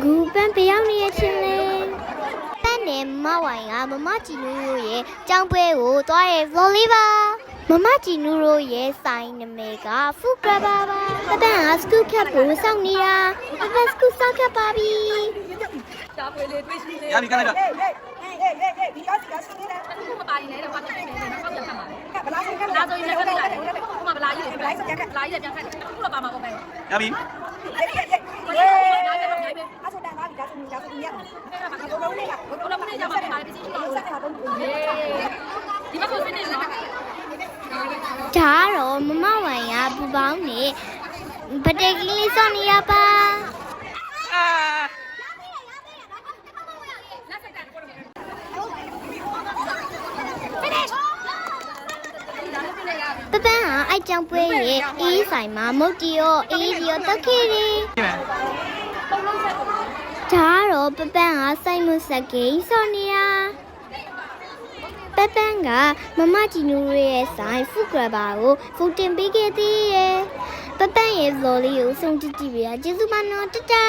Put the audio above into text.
အခုပန်းပြောင်းနေရချင်းလေပန်းနဲ့မဝိုင်ကမမကြည်နူးတို့ရဲ့ကြောင်ပွဲကိုသွားရဲ vlog လေးပါမမကြည်နူးတို့ရဲ့ဆိုင်နာမည်က Food Grabber ပါပပန်းက school cap ကိုစောင့်နေတာပပန်း school စောင့် cap ပါပြီရပြီကလိုက်တော့ဟေးဟေးဟေးဟေးဟေးဒီအစီကဆင်းနေတယ်ခုမပါရင်လည်းတော့ဘာဖြစ်နေလဲတော့ပြန်ခတ်မှာကဘလားဆင်းကဒါဆိုရင်လည်းခတ်လိုက်ခုမှဗလာကြီးဗလာကြီးပြန်ခတ်ဗလာကြီးပြန်ခတ်ခုတော့ပါမှာပေါ့ပဲရပြီ ရှိတော့ဆက်တာတော့ဒီမှာဆိုစစ်နေနော်ဒါကတော့မမဝိုင်ကပူပေါင်းနေပတေကင်းလေးစောင့်နေရပါအာလက်ဆက်တာကိုတော့ပပန်းဟာအိုက်ကြောင်ပွဲရဲ့အေးဆိုင်မှာမုတ်တီရောအေးဒီရောတက်ခဲ့တယ်ကြည့်မယ်ဒါကတော့ ပပန်းကစိုက်မွဆက်ကိန်းစောနေတာပပန်းကမမကြည်နူရဲ့ဆိုင်ဖူဂရဘာကိုဖူတင်ပေးခဲ့သေးရဲ့ပပန်းရဲ့ vlog လေးကိုဆုံးကြည့်ကြည့်ပေးတာကျေးဇူးပါနော်တတာ